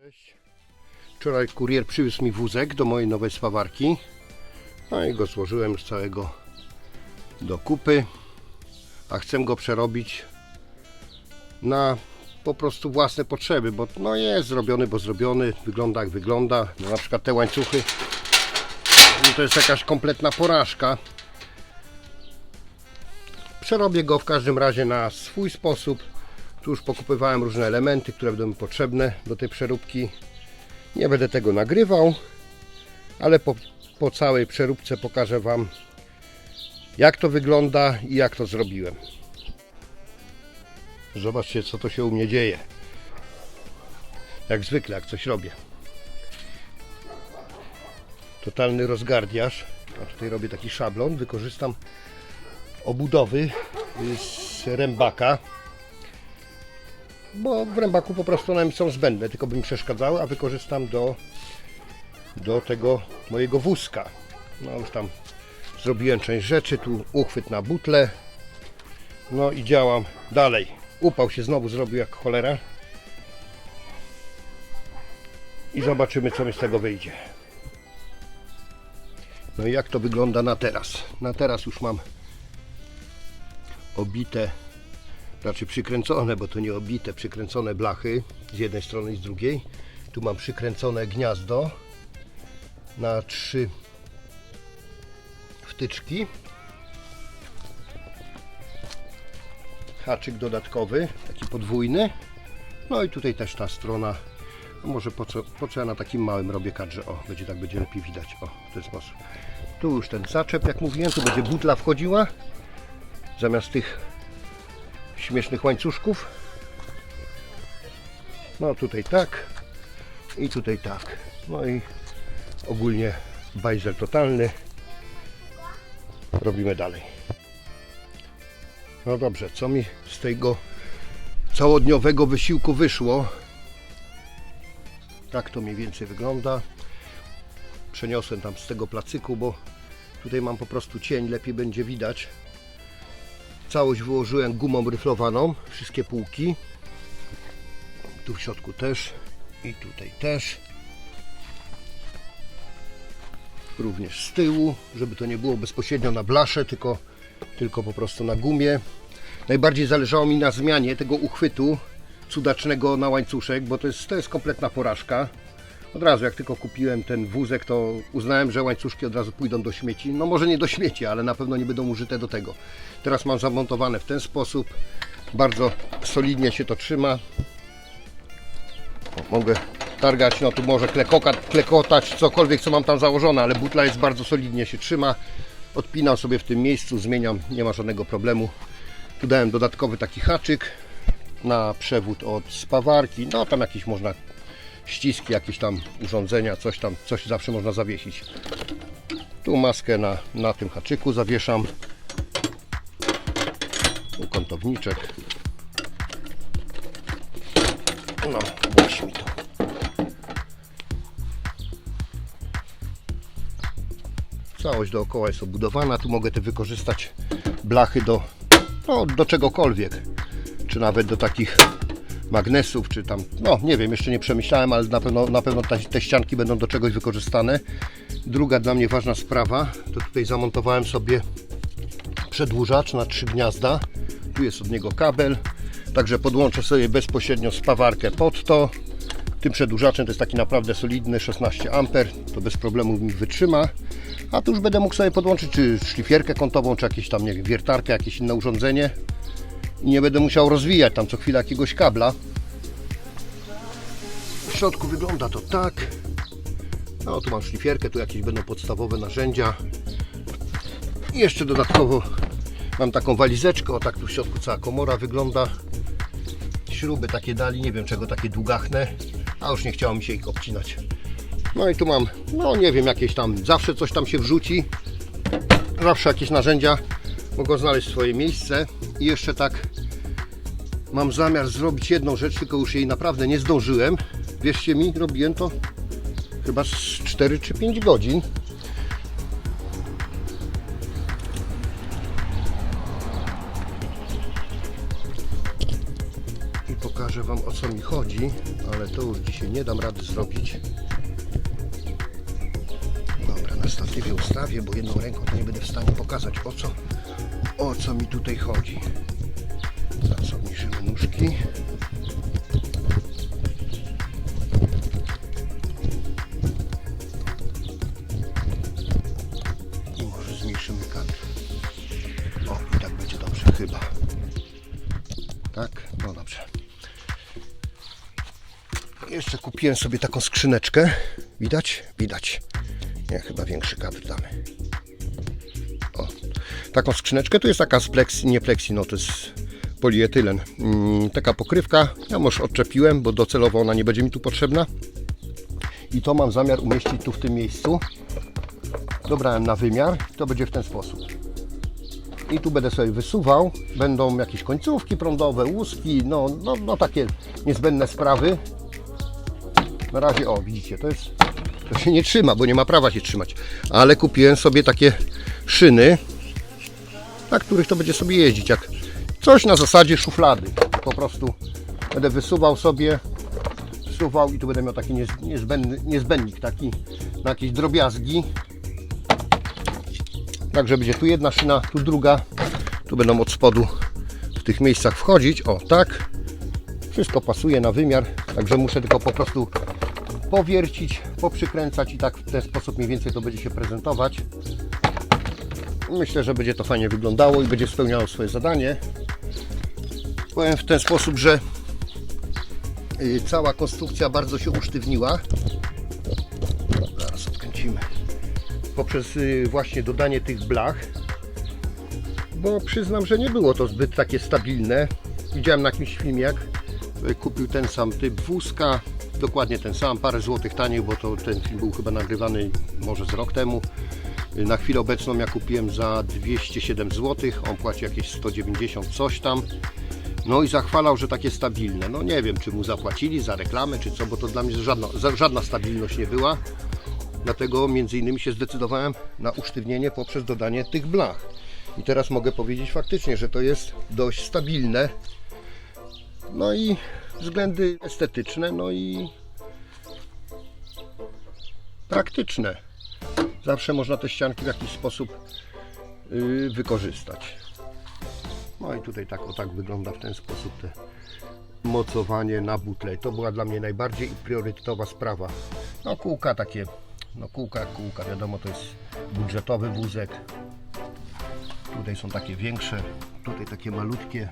Cześć. Wczoraj kurier przywiózł mi wózek do mojej nowej spawarki. No i go złożyłem już całego do kupy. A chcę go przerobić na po prostu własne potrzeby, bo no jest zrobiony, bo zrobiony, wygląda jak wygląda. No na przykład te łańcuchy no to jest jakaś kompletna porażka. Przerobię go w każdym razie na swój sposób. Tu już pokupywałem różne elementy, które będą mi potrzebne do tej przeróbki. Nie będę tego nagrywał, ale po, po całej przeróbce pokażę Wam, jak to wygląda i jak to zrobiłem. Zobaczcie, co to się u mnie dzieje. Jak zwykle, jak coś robię. Totalny rozgardiaż. A tutaj robię taki szablon. Wykorzystam obudowy z rębaka bo w rębaku po prostu one mi są zbędne, tylko by mi przeszkadzały, a wykorzystam do, do tego mojego wózka. No już tam zrobiłem część rzeczy, tu uchwyt na butle, no i działam dalej. Upał się znowu zrobił jak cholera i zobaczymy co mi z tego wyjdzie. No i jak to wygląda na teraz? Na teraz już mam obite znaczy przykręcone, bo to nie obite, przykręcone blachy z jednej strony i z drugiej. Tu mam przykręcone gniazdo na trzy wtyczki. Haczyk dodatkowy, taki podwójny. No i tutaj też ta strona. No może po co, po co ja na takim małym robię kadrze? O, będzie tak będzie lepiej widać. O, w ten sposób. Tu już ten zaczep, jak mówiłem, tu będzie butla wchodziła. Zamiast tych śmiesznych łańcuszków. No tutaj tak i tutaj tak. No i ogólnie bajzel totalny. Robimy dalej. No dobrze, co mi z tego całodniowego wysiłku wyszło? Tak to mniej więcej wygląda. Przeniosłem tam z tego placyku, bo tutaj mam po prostu cień, lepiej będzie widać. Całość wyłożyłem gumą ryflowaną, wszystkie półki. Tu w środku też i tutaj też. Również z tyłu, żeby to nie było bezpośrednio na blasze, tylko, tylko po prostu na gumie. Najbardziej zależało mi na zmianie tego uchwytu cudacznego na łańcuszek, bo to jest, to jest kompletna porażka. Od razu jak tylko kupiłem ten wózek, to uznałem, że łańcuszki od razu pójdą do śmieci. No może nie do śmieci, ale na pewno nie będą użyte do tego. Teraz mam zamontowane w ten sposób. Bardzo solidnie się to trzyma. O, mogę targać, no tu może klekotać cokolwiek co mam tam założone, ale butla jest bardzo solidnie się trzyma. Odpinam sobie w tym miejscu, zmieniam, nie ma żadnego problemu. Tu dałem dodatkowy taki haczyk na przewód od spawarki. No tam jakiś można ściski, jakieś tam urządzenia, coś tam, coś zawsze można zawiesić. Tu maskę na, na tym haczyku zawieszam. Tu kątowniczek. No, właśnie to. Całość dookoła jest obudowana. Tu mogę te wykorzystać blachy do, no, do czegokolwiek. Czy nawet do takich magnesów, czy tam, no nie wiem, jeszcze nie przemyślałem, ale na pewno, na pewno te, te ścianki będą do czegoś wykorzystane. Druga dla mnie ważna sprawa, to tutaj zamontowałem sobie przedłużacz na trzy gniazda. Tu jest od niego kabel, także podłączę sobie bezpośrednio spawarkę pod to. Tym przedłużaczem to jest taki naprawdę solidny 16 A, to bez problemu mi wytrzyma. A tu już będę mógł sobie podłączyć czy szlifierkę kątową, czy jakieś tam, nie wiem, wiertarkę, jakieś inne urządzenie i nie będę musiał rozwijać tam co chwilę jakiegoś kabla. W środku wygląda to tak. No tu mam szlifierkę, tu jakieś będą podstawowe narzędzia. I jeszcze dodatkowo mam taką walizeczkę, o tak tu w środku cała komora wygląda. Śruby takie dali, nie wiem czego takie długachne, a już nie chciało mi się ich obcinać. No i tu mam, no nie wiem, jakieś tam, zawsze coś tam się wrzuci. Zawsze jakieś narzędzia mogą znaleźć swoje miejsce. I jeszcze tak mam zamiar zrobić jedną rzecz, tylko już jej naprawdę nie zdążyłem. Wierzcie mi, robiłem to chyba z 4 czy 5 godzin. I pokażę Wam o co mi chodzi, ale to już dzisiaj nie dam rady zrobić. Dobra, na statywie ustawię, bo jedną ręką to nie będę w stanie pokazać o co, o co mi tutaj chodzi. Zaraz obniżymy nóżki. I może zmniejszymy kadr. O, i tak będzie dobrze chyba. Tak? No dobrze. Jeszcze kupiłem sobie taką skrzyneczkę. Widać? Widać. Nie, chyba większy kadr damy. O, taką skrzyneczkę. Tu jest taka z plexi, nie plexi, no to jest polietylen. Mm, taka pokrywka. Ja może odczepiłem, bo docelowo ona nie będzie mi tu potrzebna. I to mam zamiar umieścić tu w tym miejscu. Dobrałem na wymiar. To będzie w ten sposób. I tu będę sobie wysuwał. Będą jakieś końcówki prądowe, łuski, no, no, no takie niezbędne sprawy. Na razie, o widzicie, to jest, to się nie trzyma, bo nie ma prawa się trzymać. Ale kupiłem sobie takie szyny, na których to będzie sobie jeździć, jak coś na zasadzie szuflady. Po prostu będę wysuwał sobie, wsuwał i tu będę miał taki niez- niezbędny, niezbędnik, taki na jakieś drobiazgi. Także będzie tu jedna szyna, tu druga. Tu będą od spodu w tych miejscach wchodzić. O, tak. Wszystko pasuje na wymiar, także muszę tylko po prostu powiercić, poprzykręcać i tak w ten sposób mniej więcej to będzie się prezentować. Myślę, że będzie to fajnie wyglądało i będzie spełniało swoje zadanie. Powiem w ten sposób, że y, cała konstrukcja bardzo się usztywniła. Zaraz odkręcimy. Poprzez y, właśnie dodanie tych blach bo przyznam, że nie było to zbyt takie stabilne. Widziałem na jakimś filmie, jak y, kupił ten sam typ wózka, dokładnie ten sam, parę złotych taniej, bo to ten film był chyba nagrywany może z rok temu. Na chwilę obecną ja kupiłem za 207 zł, on płaci jakieś 190 coś tam. No i zachwalał, że takie stabilne. No nie wiem, czy mu zapłacili za reklamę, czy co, bo to dla mnie żadna, żadna stabilność nie była. Dlatego między innymi się zdecydowałem na usztywnienie poprzez dodanie tych blach. I teraz mogę powiedzieć faktycznie, że to jest dość stabilne. No i względy estetyczne, no i praktyczne. Zawsze można te ścianki w jakiś sposób yy, wykorzystać. No i tutaj tak o tak wygląda w ten sposób te mocowanie na butle. To była dla mnie najbardziej priorytetowa sprawa. No kółka takie, no kółka kółka, wiadomo to jest budżetowy wózek. Tutaj są takie większe, tutaj takie malutkie.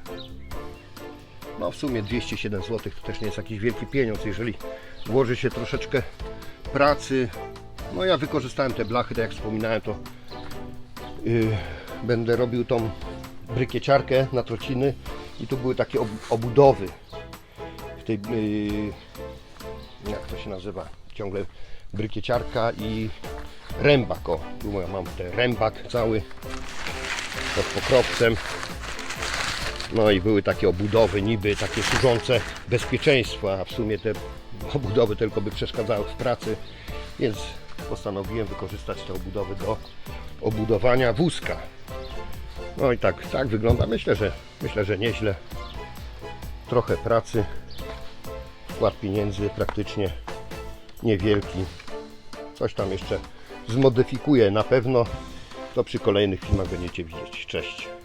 No w sumie 207 zł to też nie jest jakiś wielki pieniądz, jeżeli włoży się troszeczkę pracy. No ja wykorzystałem te blachy, tak jak wspominałem, to yy, będę robił tą brykieciarkę na trociny i tu były takie ob- obudowy w tej, yy, jak to się nazywa, ciągle brykieciarka i rębak, o, tu mam ten rębak cały pod pokrowcem. No i były takie obudowy niby takie służące bezpieczeństwu, a w sumie te obudowy tylko by przeszkadzały w pracy, więc postanowiłem wykorzystać te obudowy do obudowania wózka. No i tak, tak wygląda. Myślę, że myślę, że nieźle. Trochę pracy, wkład pieniędzy praktycznie niewielki. Coś tam jeszcze zmodyfikuję na pewno. To przy kolejnych filmach będziecie widzieć. Cześć.